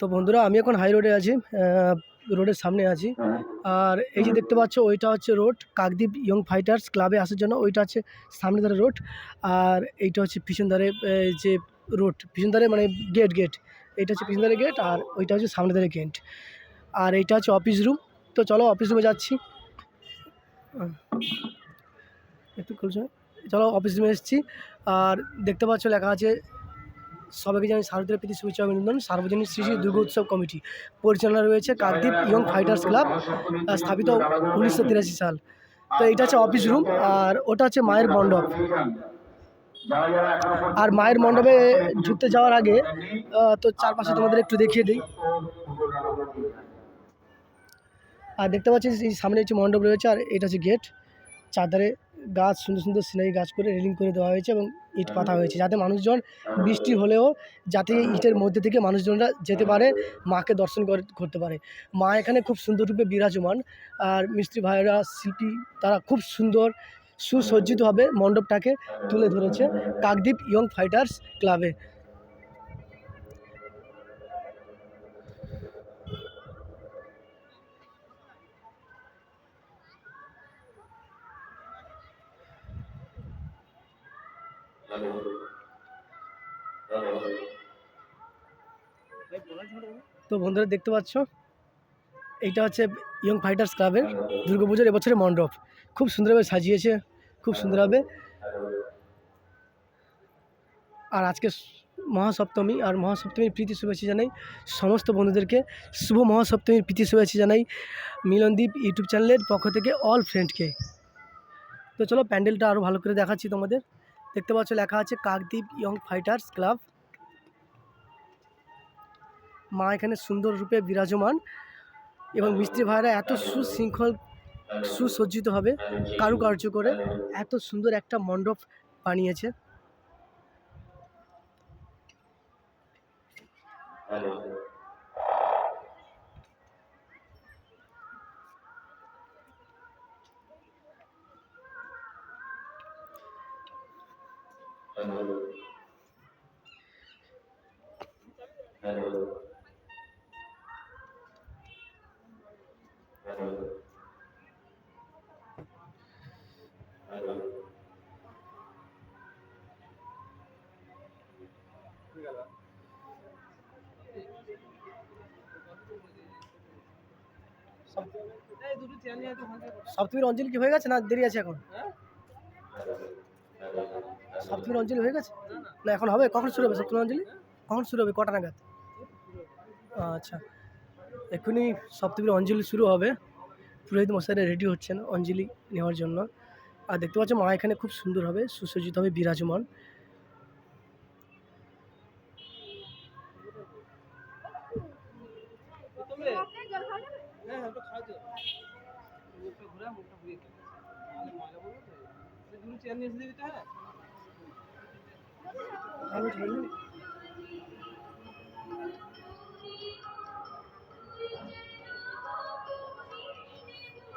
তো বন্ধুরা, আমি এখন হাই রোডে আছি রোডের সামনে আছি। আর এই যে দেখতে পাচ্ছ, ওইটা হচ্ছে রোড কাকদ্বীপ ইয়ং ফাইটার্স ক্লাবে আসার জন্য। ওইটা হচ্ছে সামনে ধারে রোড আর এইটা হচ্ছে পিছন ধারে যে রোড পিছন ধারে মানে গেট গেট এইটা হচ্ছে পিছন ধারে গেট আর ওইটা হচ্ছে সামনে ধারে গেট আর এইটা হচ্ছে অফিস রুম তো চলো অফিস রুমে যাচ্ছি। একটু চলো অফিস রুমে এসেছি। আর দেখতে পাচ্ছ লেখা আছে সবাইকে জানি শারদীয় প্রীতি, শুভেচ্ছা অভিনন্দন। সার্বজনীন শ্রী শ্রী দুর্গোৎসব কমিটি পরিচালনা রয়েছে কাকদ্বীপ ইয়ং ফাইটার্স ক্লাব স্থাপিত উনিশশো তিরাশি সাল। তো এটা হচ্ছে অফিস রুম আর ওটা হচ্ছে মায়ের মণ্ডপ। আর মায়ের মণ্ডপে ঢুকতে যাওয়ার আগে তো চারপাশে তোমাদের একটু দেখিয়ে দিই। আর দেখতে পাচ্ছি সামনে হচ্ছে মণ্ডপ রয়েছে, আর এটা হচ্ছে গেট। চারধারে গাছ, সুন্দর সুন্দর সিনারি গাছ করে রেলিং করে দেওয়া হয়েছে এবং ইট পাতা হয়েছে। যাতে মানুষজন বৃষ্টি হলেও যাতে ইটের মধ্যে থেকে মানুষজনরা যেতে পারে, মাকে দর্শন করে- করতে পারে। মা এখানে খুব সুন্দররূপে বিরাজমান। আর মিস্ত্রি ভাইয়েরা, শিল্পী, তারা খুব সুন্দর, সুসজ্জিতভাবে মণ্ডপটাকে তুলে ধরেছে কাকদ্বীপ ইয়ং ফাইটার্স ক্লাবে। তো বন্ধুরা দেখতে পাচ্ছ, এইটা হচ্ছে ইয়ং ফাইটার্স ক্লাবের দুর্গাপুজোর এবছরের মণ্ডপ। খুব সুন্দরভাবে সাজিয়েছে, খুব সুন্দরভাবে। আর আজকে মহাসপ্তমী, আর মহাসপ্তমীর প্রীতি শুভেচ্ছা জানাই সমস্ত বন্ধুদেরকে। শুভ মহাসপ্তমীর প্রীতি শুভেচ্ছা জানাই মিলনদীপ ইউটিউব চ্যানেলের পক্ষ থেকে অল ফ্রেন্ডকে তো চলো প্যান্ডেলটা আরও ভালো করে দেখাচ্ছি তোমাদের। দেখতে পাচ্ছ লেখা আছে কাকদ্বীপ ইয়ং ফাইটার্স ক্লাব। মা এখানে সুন্দর রূপে বিরাজমান এবং মিস্ত্রি ভাইরা এত সুশৃঙ্খল সুসজ্জিতভাবে কারুকার্য করে এত সুন্দর একটা মণ্ডপ বানিয়েছে। সপ্তমীর অঞ্জলি কি হয়ে গেছে না দেরি আছে এখন সপ্তমীর অঞ্জলি হয়ে গেছে? না, এখন হবে? কখন শুরু হবে সপ্তমীর অঞ্জলি? কখন শুরু হবে? কটা নাগাদ? আচ্ছা এক্ষুনি সপ্তমীর অঞ্জলি শুরু হবে। পুরোহিত মশাইরা রেডি হচ্ছেন অঞ্জলি নেওয়ার জন্য। আর দেখতে পাচ্ছ মা এখানে খুব সুন্দর হবে, সুসজ্জিত হবে, বিরাজমান।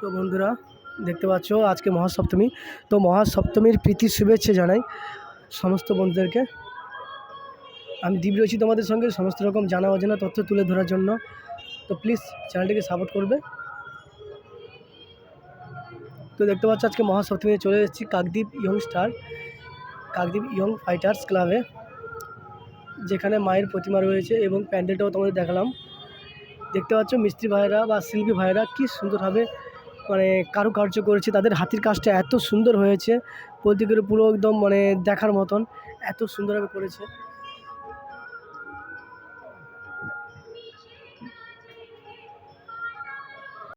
তো বন্ধুরা, দেখতে পাচ্ছ আজকে মহাসপ্তমী। তো মহাসপ্তমীর প্রীতি শুভেচ্ছা জানাই সমস্ত বন্ধুদেরকে। আমি দীপ রয়েছি তোমাদের সঙ্গে, সমস্ত রকম জানা অজানা তথ্য তুলে ধরার জন্য। তো প্লিজ চ্যানেলটিকে সাপোর্ট করবে। তো দেখতে পাচ্ছ আজকে মহাসপ্তমী চলে এসেছি Kakdwip young star, Kakdwip young fighters ক্লাবে, যেখানে মায়ের প্রতিমা রয়েছে এবং প্যান্ডেলটাও তোমাদের দেখালাম। দেখতে পাচ্ছ মিস্ত্রি ভাইরা বা শিল্পী ভাইরা কি সুন্দরভাবে মানে কারুকার্য করেছে, তাদের হাতির কাজটা এত সুন্দর হয়েছে গেলে পুরো একদম মানে দেখার মতন, এত সুন্দরভাবে করেছে।